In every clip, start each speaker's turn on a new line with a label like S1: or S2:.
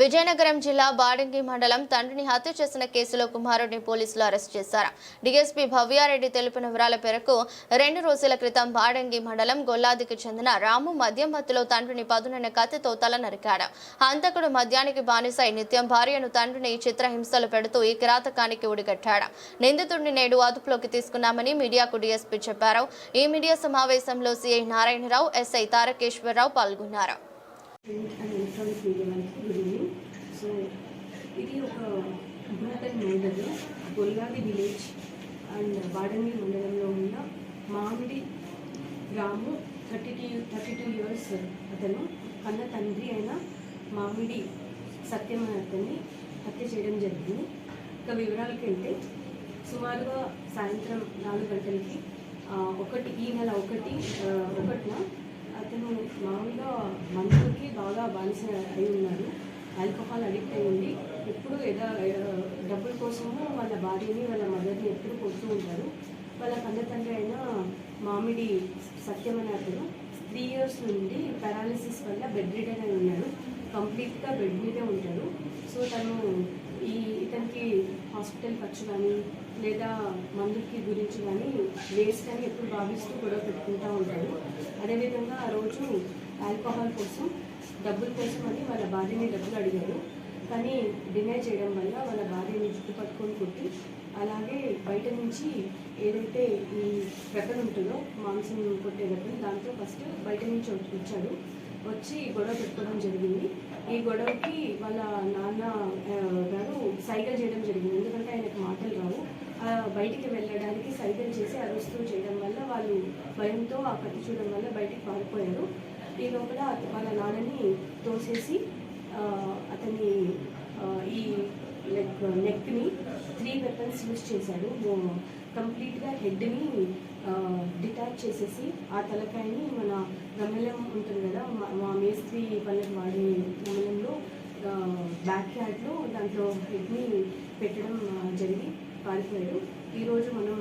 S1: విజయనగరం జిల్లా బాడంగి మండలం తండ్రిని హత్య చేసిన కేసులో కుమారుడిని పోలీసులు అరెస్ట్ చేశారు. డీఎస్పీ భవ్యారెడ్డి తెలిపిన వివరాల మేరకు రెండు రోజుల క్రితం బాడంగి మండలం గొల్లాదికి చెందిన రాము మద్యం మత్తులో తండ్రిని పదునైన కత్తితో తల నరికాడు. హంతకుడు మద్యానికి బానిసై నిత్యం భార్యను తండ్రిని చిత్రహింసలు పెడుతూ ఈ కిరాతకానికి ఉడిగట్టాడు నిందితుడిని నేడు అదుపులోకి తీసుకున్నామని మీడియాకు డీఎస్పీ చెప్పారు. ఈ మీడియా సమావేశంలో సీఐ నారాయణరావు ఎస్ఐ తారకేశ్వరరావు పాల్గొన్నారు.
S2: ప్రింట్ గుడ్ ఈవినింగ్ సో ఇది ఒక గుణకల్ మండలం గొల్లాది విలేజ్ అండ్ బాడంగి మండలంలో ఉన్న Mamidi Ramu thirty two thirty two years అతను కన్న తండ్రి అయిన మామిడి సత్యం అనే అతన్ని హత్య చేయడం జరిగింది. ఇక వివరాలకి వెళ్తే సుమారుగా సాయంత్రం నాలుగు గంటలకి ఒకటి ఈ నెల ఒకటి ఒకటిన అతను మామూలుగా మందుకి బానిస అయి ఉన్నారు. ఆల్కహాల్ అడిక్ట్ అయి ఉండి ఎప్పుడు ఏదో డబ్బుల కోసము వాళ్ళ భార్యని వాళ్ళ మదర్ని ఎప్పుడు కొడుతూ ఉంటారు. వాళ్ళ కన్న తండ్రి అయిన మామిడి సత్యమని అతను త్రీ ఇయర్స్ నుండి పారాలిసిస్ వల్ల బెడ్ రిటర్న్ అయి ఉన్నాడు. కంప్లీట్గా బెడ్ మీదే ఉంటాడు. సో తను ఈ ఇతనికి హాస్పిటల్ ఖర్చు కానీ లేదా మందుకి గురించి కానీ వేస్ట్ అని ఎప్పుడు భావిస్తూ గొడవ పెట్టుకుంటూ ఉంటాడు. అదేవిధంగా ఆ రోజు ఆల్కహాల్ కోసం డబ్బుల కోసం అని వాళ్ళ భార్యని డబ్బులు అడిగారు. కానీ డినై చేయడం వల్ల వాళ్ళ భార్యని జుట్టు పట్టుకొని కొట్టి అలాగే బయట నుంచి ఏదైతే ఈ వెపన్ ఉంటుందో మాంసం కొట్టే వెపన్ దాంతో ఫస్ట్ బయట నుంచి వచ్చాడు. వచ్చి గొడవ పెట్టుకోవడం జరిగింది. ఈ గొడవకి వాళ్ళ నాన్న గారు సైకిల్ చేయడం జరిగింది. ఎందుకంటే ఆయనకు మాటలు రావు. బయటికి వెళ్ళడానికి సైకిల్ చేసి అరుస్తూ చేయడం వల్ల వాళ్ళు భయంతో ఆ కత్తి చూడడం వల్ల బయటికి పారిపోయారు. ఈ లోపల వాళ్ళ నాన్నని తోసేసి అతని ఈ లైక్ నెక్ని త్రీ వెపన్స్ యూజ్ చేశాడు. కంప్లీట్గా హెడ్ని డిటాచ్ చేసేసి ఆ తలకాయని మన గమలం ఉంటుంది కదా మా- మా మేస్త్రి పనులకు వాడే గమలంలో బ్యాక్ యార్డ్లో దాంట్లో హెడ్ని పెట్టడం జరిగి పారిపోయాడు. ఈరోజు మనం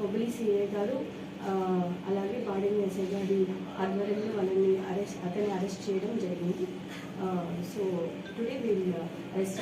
S2: మొబిలీ సిఏ గారు అలాగే ఆధ్వర్యంలో వాళ్ళని అరెస్ట్ అతన్ని అరెస్ట్ చేయడం జరిగింది. సో టుడే వీళ్ళు అరెస్ట్